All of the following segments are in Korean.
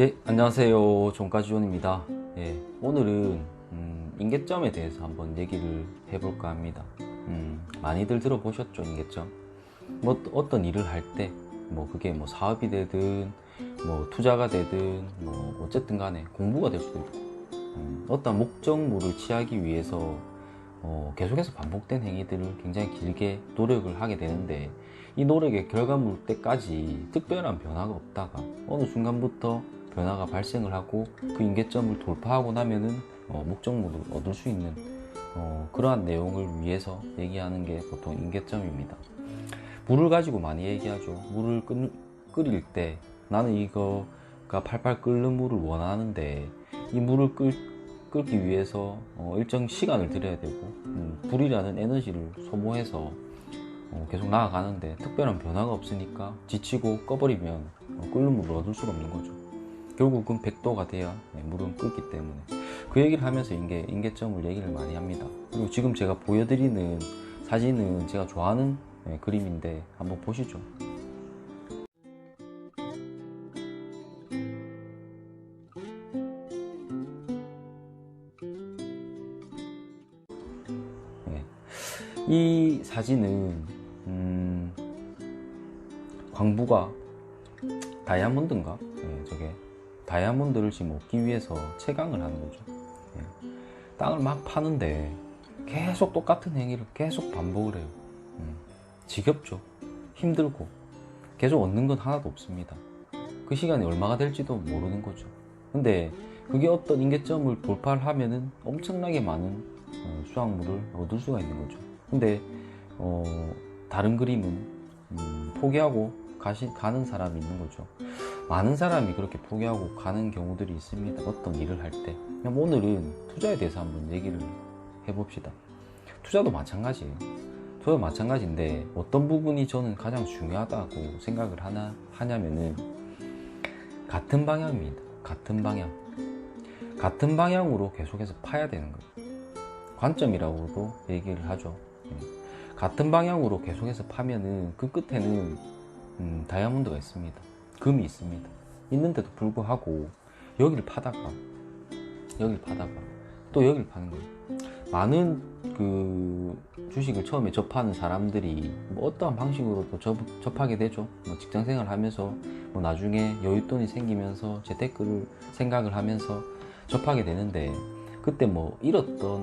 예, 안녕하세요. 종가지원입니다. 예, 오늘은 음, 인계점에 대해서 한번 얘기를 해볼까 합니다. 음, 많이들 들어보셨죠, 인계점? 뭐 어떤 일을 할 때, 뭐 그게 뭐 사업이 되든, 뭐 투자가 되든, 뭐 어쨌든 간에 공부가 될 수도 있고, 음, 어떤 목적물을 취하기 위해서 어, 계속해서 반복된 행위들을 굉장히 길게 노력을 하게 되는데, 이 노력의 결과물 때까지 특별한 변화가 없다가 어느 순간부터 변화가 발생을 하고 그 인계점을 돌파하고 나면은 어, 목적물을 얻을 수 있는 어, 그러한 내용을 위해서 얘기하는 게 보통 인계점입니다. 물을 가지고 많이 얘기하죠. 물을 끓, 끓일 때 나는 이거가 팔팔 끓는 물을 원하는데 이 물을 끓, 끓기 위해서 어, 일정 시간을 들여야 되고 음, 불이라는 에너지를 소모해서 어, 계속 나아가는데 특별한 변화가 없으니까 지치고 꺼버리면 어, 끓는 물을 얻을 수가 없는 거죠. 결국은 100도가 돼야 네, 물은 끓기 때문에 그 얘기를 하면서 인계, 인계점을 얘기를 많이 합니다. 그리고 지금 제가 보여드리는 사진은 제가 좋아하는 네, 그림인데 한번 보시죠. 네. 이 사진은 음, 광부가 다이아몬드인가? 네, 저게 다이아몬드를 지금 얻기 위해서 채광을 하는 거죠. 예. 땅을 막 파는데 계속 똑같은 행위를 계속 반복을 해요. 음. 지겹죠. 힘들고 계속 얻는 건 하나도 없습니다. 그 시간이 얼마가 될지도 모르는 거죠. 근데 그게 어떤 인계점을 돌파를 하면은 엄청나게 많은 어, 수확물을 얻을 수가 있는 거죠. 근데 어, 다른 그림은 음, 포기하고 가시, 가는 사람이 있는 거죠. 많은 사람이 그렇게 포기하고 가는 경우들이 있습니다. 어떤 일을 할 때. 그럼 오늘은 투자에 대해서 한번 얘기를 해봅시다. 투자도 마찬가지예요. 투자도 마찬가지인데 어떤 부분이 저는 가장 중요하다고 생각을 하나, 하냐면은 같은 방향입니다. 같은 방향. 같은 방향으로 계속해서 파야 되는 거예요. 관점이라고도 얘기를 하죠. 예. 같은 방향으로 계속해서 파면은 그 끝에는 음, 다이아몬드가 있습니다. 금이 있습니다. 있는데도 불구하고 여기를 파다가 여기를 파다가 또 여기를 파는 거예요. 많은 그 주식을 처음에 접하는 사람들이 뭐 어떠한 방식으로도 접, 접하게 되죠. 뭐 직장 생활 하면서 뭐 나중에 여윳돈이 생기면서 재테크를 생각을 하면서 접하게 되는데 그때 뭐 잃었던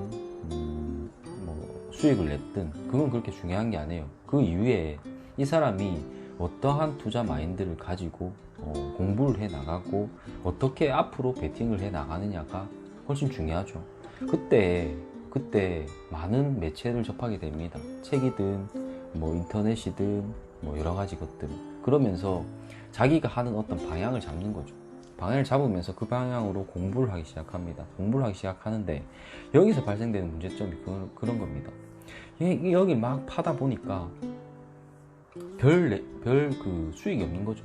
음, 뭐 수익을 냈든 그건 그렇게 중요한 게 아니에요. 그 이후에 이 사람이 어떠한 투자 마인드를 가지고 어, 공부를 해 나가고 어떻게 앞으로 베팅을 해 나가느냐가 훨씬 중요하죠. 그때 그때 많은 매체를 접하게 됩니다. 책이든 뭐 인터넷이든 뭐 여러 가지 것들 그러면서 자기가 하는 어떤 방향을 잡는 거죠. 방향을 잡으면서 그 방향으로 공부를 하기 시작합니다. 공부를 하기 시작하는데 여기서 발생되는 문제점이 그, 그런 겁니다. 여기 막 파다 보니까 별, 별 그 수익이 없는 거죠.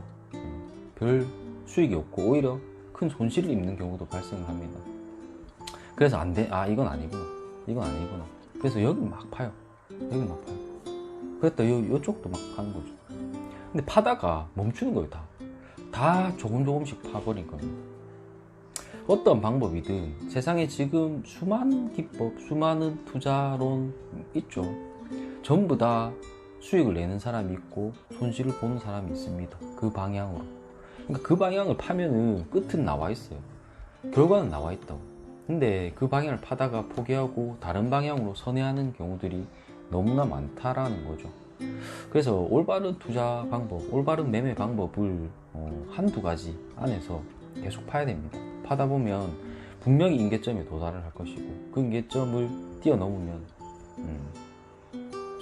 별 수익이 없고 오히려 큰 손실을 입는 경우도 발생을 합니다. 그래서 안 돼. 아, 이건 아니구나. 이건 아니구나. 그래서 여기 막 파요. 여기 막 파요. 그랬다 요, 요쪽도 막 파는 거죠. 근데 파다가 멈추는 거예요, 다. 다 조금 조금씩 파버린 겁니다. 어떤 방법이든 세상에 지금 수많은 기법, 수많은 투자론 있죠. 전부 다 수익을 내는 사람이 있고 손실을 보는 사람이 있습니다. 그 방향으로. 그러니까 그 방향을 파면은 끝은 나와 있어요. 결과는 나와 있다고. 근데 그 방향을 파다가 포기하고 다른 방향으로 선회하는 경우들이 너무나 많다라는 거죠. 그래서 올바른 투자 방법, 올바른 매매 방법을 어, 한두 가지 안에서 계속 파야 됩니다. 파다 보면 분명히 인계점에 도달을 할 것이고 그 인계점을 뛰어넘으면 음,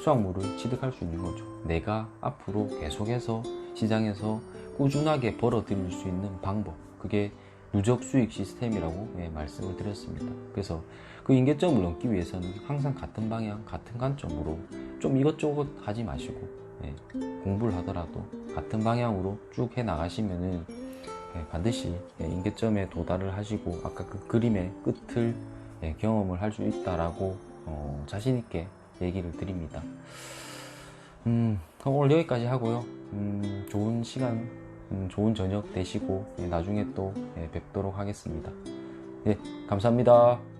수확물을 취득할 수 있는 거죠. 내가 앞으로 계속해서 시장에서 꾸준하게 벌어들일 수 있는 방법. 그게 누적 수익 시스템이라고 예, 말씀을 드렸습니다. 그래서 그 인계점을 넘기 위해서는 항상 같은 방향, 같은 관점으로 좀 이것저것 하지 마시고 예, 공부를 하더라도 같은 방향으로 쭉 해 나가시면은 예, 반드시 예, 인계점에 도달을 하시고 아까 그 그림의 끝을 예, 경험을 할 수 있다라고 어, 자신 있게 얘기를 드립니다. 음, 오늘 여기까지 하고요. 음, 좋은 시간 음, 좋은 저녁 되시고 예, 나중에 또 예, 뵙도록 하겠습니다. 예, 감사합니다.